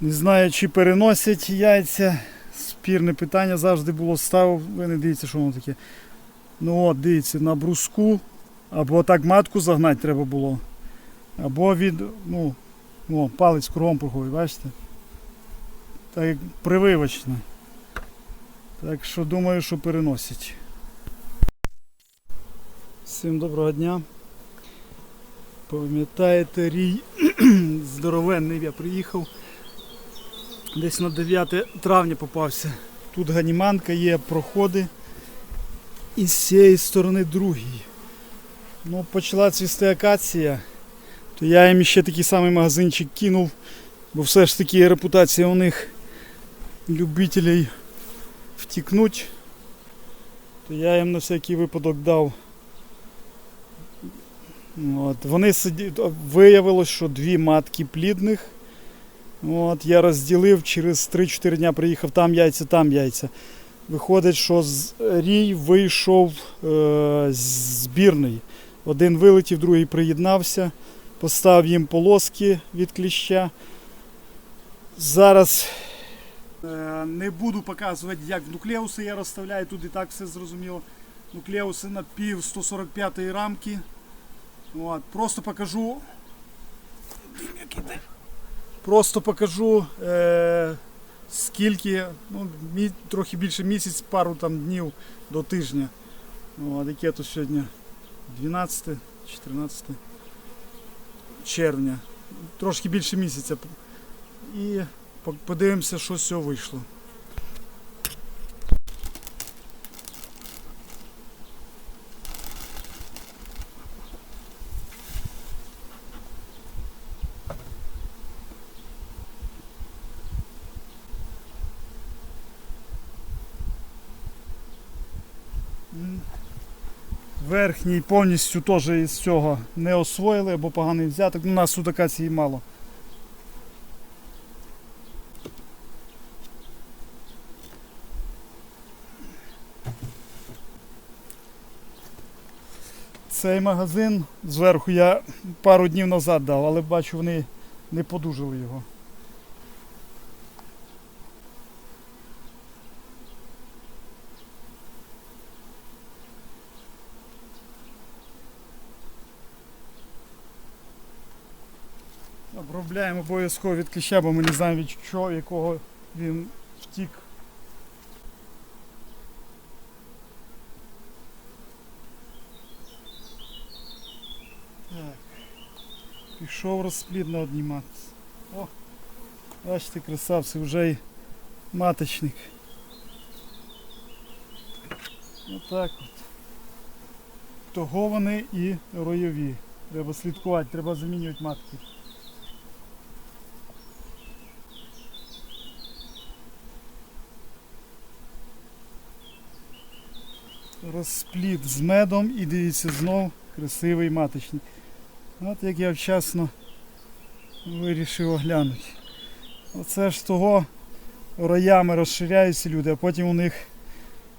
Не знаю, чи переносять яйця. Спірне питання завжди було ставив. Ви не дивіться, що воно таке. Ну от, дивіться, на бруску. Або так матку загнати треба було. Або від. Ну, о, палець кругом проходить, бачите? Так як прививочно. Так що думаю, що переносять. Всім доброго дня. Пам'ятаєте, рій здоровенний я приїхав. Десь на 9 травня попався. Тут ганіманка є, проходи. І з цієї сторони другий. Ну, почала цвісти акація, то я їм ще такий самий магазинчик кинув, бо все ж таки репутація у них любителей втікнуть. То я їм на всякий випадок дав. От. Вони сиді... Виявилось, що дві матки плідних. От, я розділив, через 3-4 дня приїхав там яйця, там яйця. Виходить, що з рій вийшов е, збірний. Один вилетів, другий приєднався, поставив їм полоски від кліща. Зараз е, не буду показувати, як нуклеуси я розставляю, тут і так все зрозуміло. Нуклеуси на пів 145 рамки. От, просто покажу. Просто покажу, е, скільки, ну, мі, трохи більше місяць, пару там днів до тижня. От, яке то сьогодні 12, 14 червня. Трошки більше місяця. І по- подивимося, що з цього вийшло. Верхній повністю теж із цього не освоїли, або поганий взяток. Ну, У нас тут мало. Цей магазин зверху я пару днів назад дав, але бачу, вони не подужали його. Обробляємо обов'язково від кліща, бо ми не знаємо від чого, якого він втік. Пішов розплід на одній матці. О, бачите, красавці, вже й маточник. Отак от. Того вони і ройові. Треба слідкувати, треба замінювати матки. Розплід з медом і дивіться знов красивий маточник. От як я вчасно вирішив оглянути. Оце ж того роями розширяються люди, а потім у них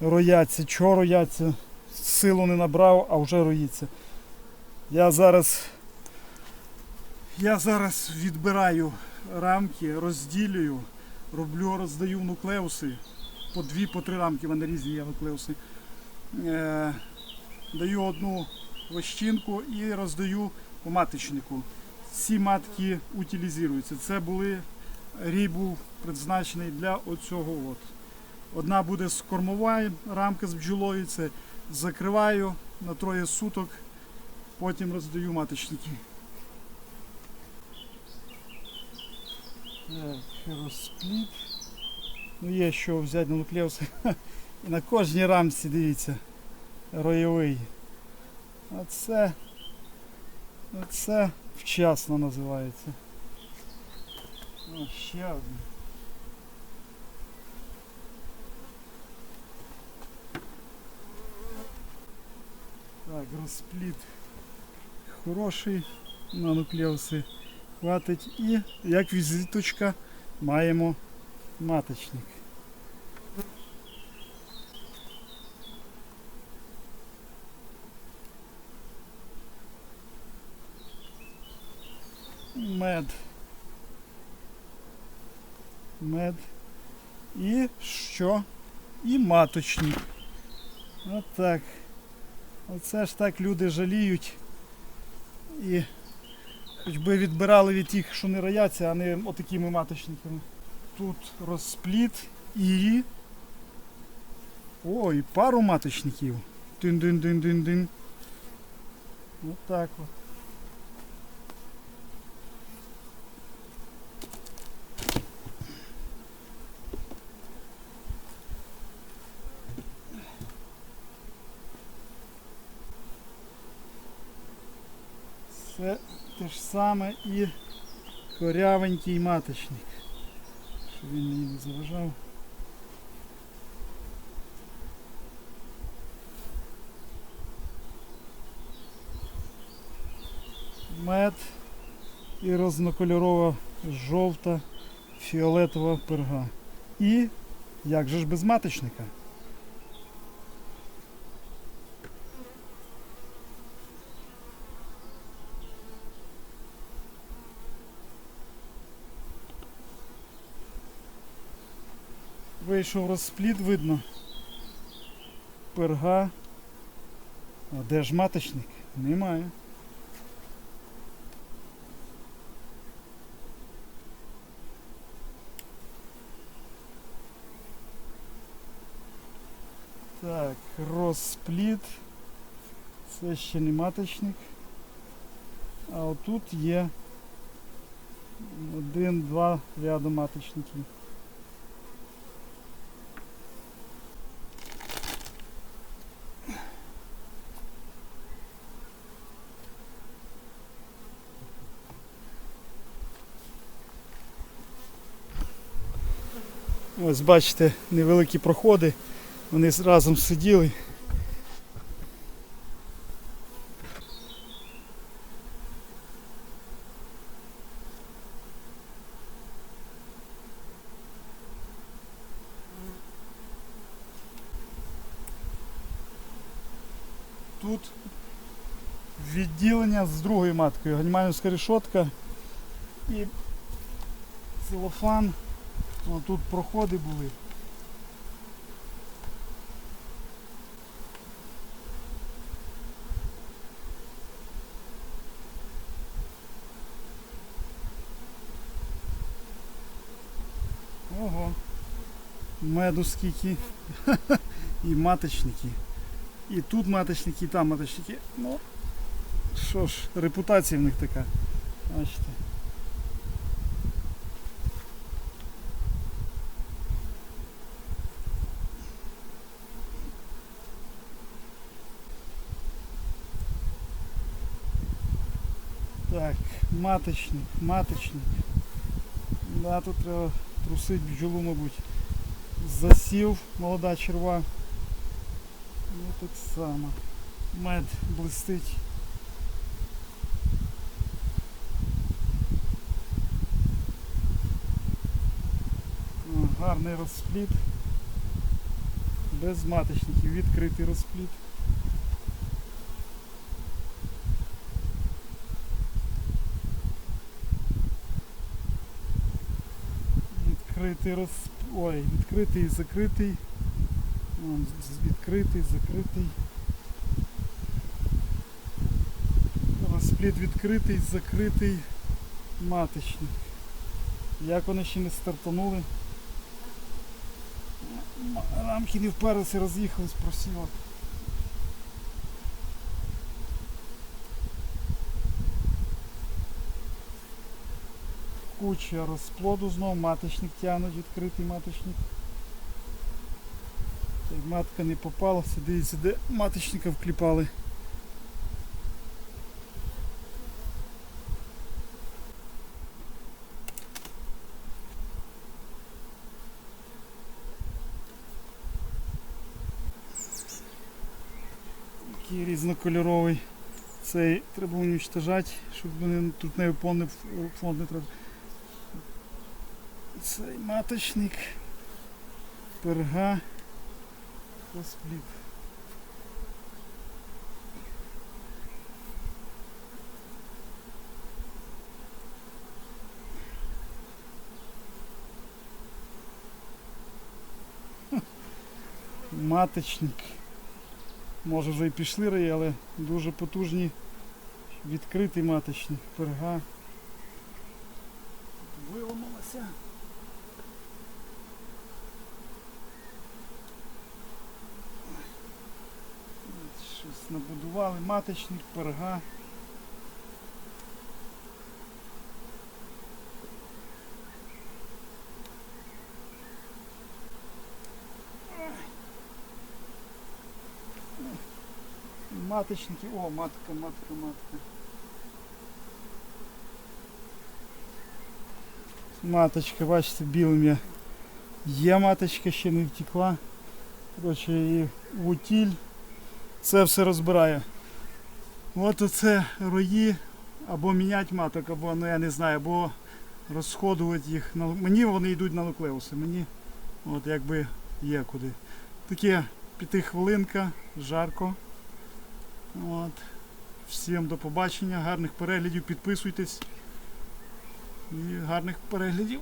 рояться. Чого рояться? Силу не набрав, а вже роїться. Я зараз я зараз відбираю рамки, розділюю, роблю, роздаю нуклеуси. По дві, по три рамки, в мене різні є нуклеуси даю одну вощинку і роздаю по маточнику. Ці матки утилізуються. Це були рій був призначений для оцього. От. Одна буде з кормова рамка з бджолою, це закриваю на троє суток, потім роздаю маточники. Так, розплід. Ну є що взяти на нуклеуси. І на кожній рамці, дивіться, ройовий. Оце, оце вчасно називається. О, ще один. Так, розплід хороший на нуклеуси хватить і як візиточка маємо маточник. Мед. мед. І що? І маточник. От так. Оце ж так люди жаліють. І хоч би відбирали від тих, що не рояться, а не отакими маточниками. Тут розпліт і. О, і пару маточників. Дин-дин-дин-дин-дин. От так от. Це те ж саме і корявенький маточник. Щоб він мені не заважав. Мед і різнокольорова жовта фіолетова перга. І як же ж без маточника? Вийшов розпліт, видно. Перга. А де ж маточник? Немає. Так, розпліт. Це ще не маточник. А отут є один-два ряду маточників. Ось бачите, невеликі проходи. Вони разом сиділи. Тут відділення з другою маткою. Ганіманівська решетка і целофан. О, тут проходи були. Ого. Меду скільки. І маточники. І тут маточники, і там маточники. Ну, що ж, репутація в них така. Бачите. Так, маточник, маточник. Да, тут треба трусить бджолу, мабуть. Засів молода черва. Ну так само. Мед блистить. Гарний розпліт. Без маточників, відкритий розпліт. Відкритий роз... Ой, відкритий і закритий. Вон, відкритий, закритий. Розпліт відкритий, закритий, маточник. Як вони ще не стартанули. Рамки не вперлися, роз'їхались, просіло. Куча розплоду знов, маточник тягнуть, відкритий маточник. Матка не попалася, дивіться, де маточника вкліпали. Такий різнокольоровий. Цей треба уничтожати, щоб вони тут не фонд не треба цей маточник, перга, посплів. Маточник. Може вже і пішли раї, але дуже потужні відкритий маточник, перга. Виламалася. Набудували. Маточник, перга. Маточники. О, матка, матка, матка. Маточка, бачите, білим я. Є маточка, ще не втекла. Коротше, і утіль. Це все розбираю. От оце рої, або міняти маток, або ну я не знаю, або розходувати їх. Мені вони йдуть на нуклеуси. Мені от якби є куди. Таке п'ятихвилинка, жарко. От. Всім до побачення, гарних переглядів, підписуйтесь. І гарних переглядів.